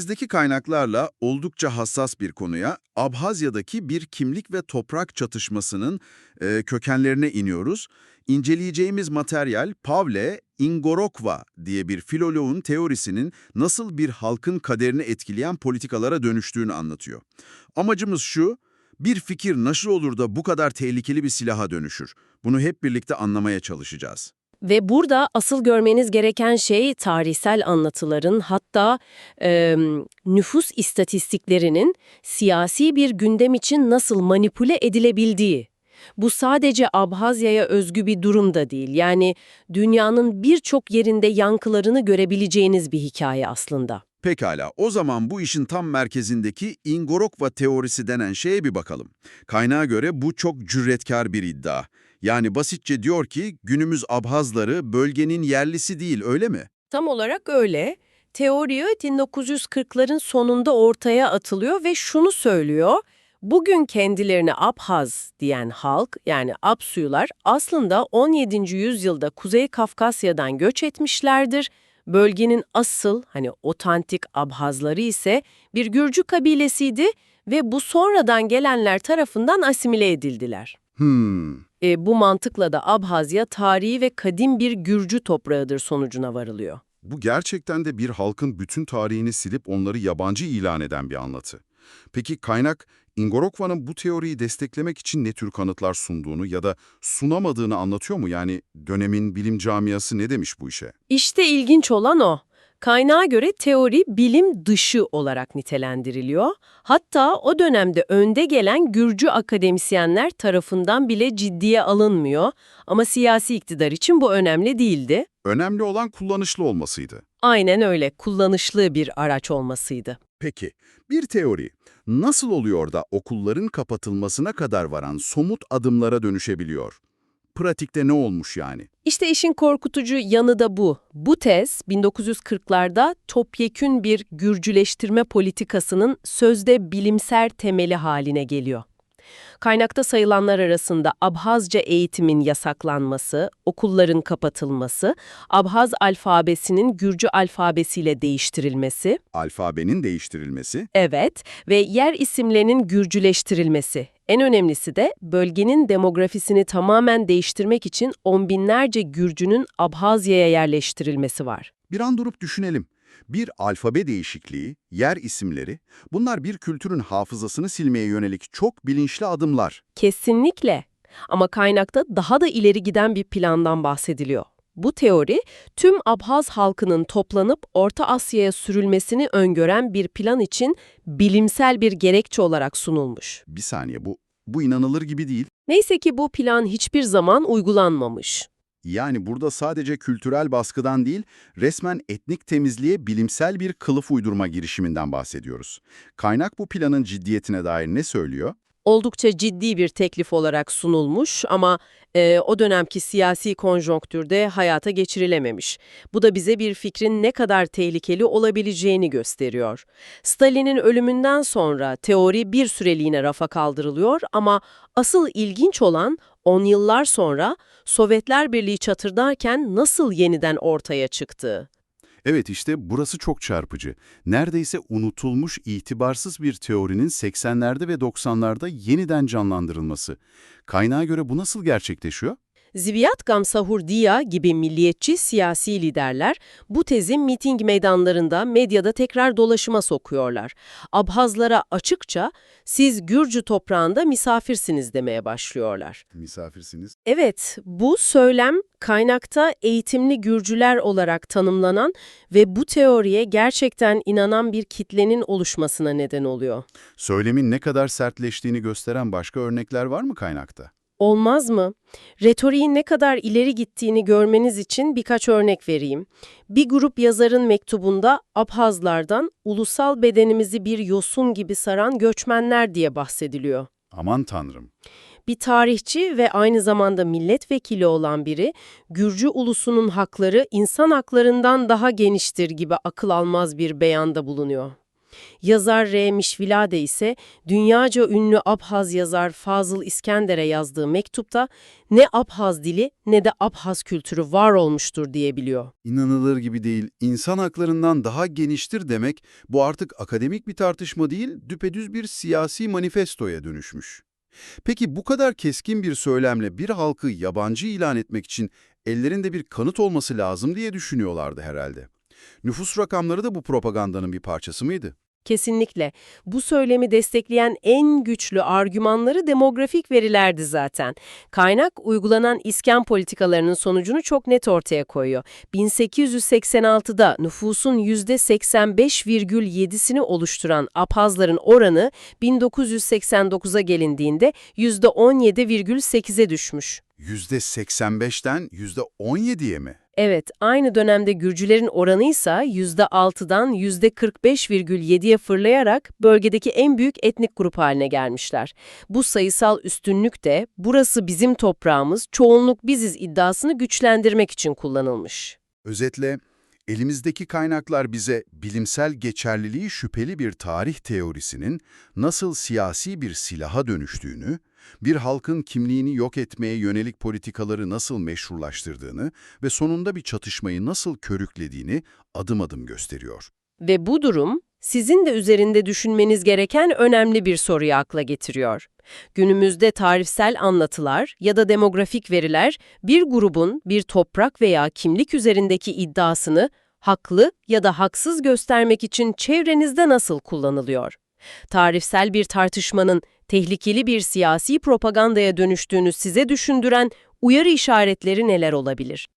Elimizdeki kaynaklarla oldukça hassas bir konuya, Abhazya'daki bir kimlik ve toprak çatışmasının e, kökenlerine iniyoruz. İnceleyeceğimiz materyal Pavle Ingorokva diye bir filoloğun teorisinin nasıl bir halkın kaderini etkileyen politikalara dönüştüğünü anlatıyor. Amacımız şu, bir fikir nasıl olur da bu kadar tehlikeli bir silaha dönüşür? Bunu hep birlikte anlamaya çalışacağız. Ve burada asıl görmeniz gereken şey tarihsel anlatıların hatta e, nüfus istatistiklerinin siyasi bir gündem için nasıl manipüle edilebildiği. Bu sadece Abhazya'ya özgü bir durum da değil. Yani dünyanın birçok yerinde yankılarını görebileceğiniz bir hikaye aslında. Pekala, o zaman bu işin tam merkezindeki Ingorokva teorisi denen şeye bir bakalım. Kaynağa göre bu çok cüretkar bir iddia. Yani basitçe diyor ki günümüz Abhazları bölgenin yerlisi değil, öyle mi? Tam olarak öyle. Teori 1940'ların sonunda ortaya atılıyor ve şunu söylüyor. Bugün kendilerine Abhaz diyen halk yani Apsuyular aslında 17. yüzyılda Kuzey Kafkasya'dan göç etmişlerdir. Bölgenin asıl hani otantik Abhazları ise bir Gürcü kabilesiydi ve bu sonradan gelenler tarafından asimile edildiler. Hmm, E, bu mantıkla da Abhazya tarihi ve kadim bir Gürcü toprağıdır sonucuna varılıyor. Bu gerçekten de bir halkın bütün tarihini silip onları yabancı ilan eden bir anlatı. Peki kaynak, Ingorokva'nın bu teoriyi desteklemek için ne tür kanıtlar sunduğunu ya da sunamadığını anlatıyor mu? Yani dönemin bilim camiası ne demiş bu işe? İşte ilginç olan o. Kaynağa göre teori bilim dışı olarak nitelendiriliyor. Hatta o dönemde önde gelen Gürcü akademisyenler tarafından bile ciddiye alınmıyor. Ama siyasi iktidar için bu önemli değildi. Önemli olan kullanışlı olmasıydı. Aynen öyle, kullanışlı bir araç olmasıydı. Peki, bir teori nasıl oluyor da okulların kapatılmasına kadar varan somut adımlara dönüşebiliyor? Pratikte ne olmuş yani? İşte işin korkutucu yanı da bu. Bu tez 1940'larda topyekün bir Gürcüleştirme politikasının sözde bilimsel temeli haline geliyor. Kaynakta sayılanlar arasında Abhazca eğitimin yasaklanması, okulların kapatılması, Abhaz alfabesinin Gürcü alfabesiyle değiştirilmesi, Alfabenin değiştirilmesi, evet ve yer isimlerinin Gürcüleştirilmesi. En önemlisi de bölgenin demografisini tamamen değiştirmek için on binlerce Gürcünün Abhazya'ya yerleştirilmesi var. Bir an durup düşünelim. Bir alfabe değişikliği, yer isimleri, bunlar bir kültürün hafızasını silmeye yönelik çok bilinçli adımlar. Kesinlikle. Ama kaynakta daha da ileri giden bir plandan bahsediliyor. Bu teori, tüm Abhaz halkının toplanıp Orta Asya'ya sürülmesini öngören bir plan için bilimsel bir gerekçe olarak sunulmuş. Bir saniye bu, bu inanılır gibi değil. Neyse ki bu plan hiçbir zaman uygulanmamış. Yani burada sadece kültürel baskıdan değil, resmen etnik temizliğe bilimsel bir kılıf uydurma girişiminden bahsediyoruz. Kaynak bu planın ciddiyetine dair ne söylüyor? Oldukça ciddi bir teklif olarak sunulmuş ama e, o dönemki siyasi konjonktürde hayata geçirilememiş. Bu da bize bir fikrin ne kadar tehlikeli olabileceğini gösteriyor. Stalin'in ölümünden sonra teori bir süreliğine rafa kaldırılıyor ama asıl ilginç olan 10 yıllar sonra Sovyetler Birliği çatırdarken nasıl yeniden ortaya çıktığı. Evet işte burası çok çarpıcı. Neredeyse unutulmuş itibarsız bir teorinin 80'lerde ve 90'larda yeniden canlandırılması. Kaynağa göre bu nasıl gerçekleşiyor? Ziviyat Gamsahurdiya gibi milliyetçi siyasi liderler bu tezi miting meydanlarında, medyada tekrar dolaşıma sokuyorlar. Abhazlara açıkça siz Gürcü toprağında misafirsiniz demeye başlıyorlar. Misafirsiniz. Evet, bu söylem kaynakta eğitimli Gürcüler olarak tanımlanan ve bu teoriye gerçekten inanan bir kitlenin oluşmasına neden oluyor. Söylemin ne kadar sertleştiğini gösteren başka örnekler var mı kaynakta? Olmaz mı? Retoriğin ne kadar ileri gittiğini görmeniz için birkaç örnek vereyim. Bir grup yazarın mektubunda Abhazlardan ulusal bedenimizi bir yosun gibi saran göçmenler diye bahsediliyor. Aman tanrım. Bir tarihçi ve aynı zamanda milletvekili olan biri, Gürcü ulusunun hakları insan haklarından daha geniştir gibi akıl almaz bir beyanda bulunuyor. Yazar R. Mişvilade ise dünyaca ünlü Abhaz yazar Fazıl İskender'e yazdığı mektupta ne Abhaz dili ne de Abhaz kültürü var olmuştur diyebiliyor. İnanılır gibi değil, insan haklarından daha geniştir demek bu artık akademik bir tartışma değil, düpedüz bir siyasi manifestoya dönüşmüş. Peki bu kadar keskin bir söylemle bir halkı yabancı ilan etmek için ellerinde bir kanıt olması lazım diye düşünüyorlardı herhalde. Nüfus rakamları da bu propagandanın bir parçası mıydı? Kesinlikle. Bu söylemi destekleyen en güçlü argümanları demografik verilerdi zaten. Kaynak uygulanan iskan politikalarının sonucunu çok net ortaya koyuyor. 1886'da nüfusun %85,7'sini oluşturan Abhazların oranı 1989'a gelindiğinde %17,8'e düşmüş. %85'ten %17'ye mi? Evet, aynı dönemde Gürcülerin oranı ise %6'dan %45,7'ye fırlayarak bölgedeki en büyük etnik grup haline gelmişler. Bu sayısal üstünlük de burası bizim toprağımız, çoğunluk biziz iddiasını güçlendirmek için kullanılmış. Özetle, elimizdeki kaynaklar bize bilimsel geçerliliği şüpheli bir tarih teorisinin nasıl siyasi bir silaha dönüştüğünü, bir halkın kimliğini yok etmeye yönelik politikaları nasıl meşrulaştırdığını ve sonunda bir çatışmayı nasıl körüklediğini adım adım gösteriyor. Ve bu durum sizin de üzerinde düşünmeniz gereken önemli bir soruyu akla getiriyor. Günümüzde tarihsel anlatılar ya da demografik veriler bir grubun bir toprak veya kimlik üzerindeki iddiasını haklı ya da haksız göstermek için çevrenizde nasıl kullanılıyor? Tarihsel bir tartışmanın tehlikeli bir siyasi propagandaya dönüştüğünü size düşündüren uyarı işaretleri neler olabilir?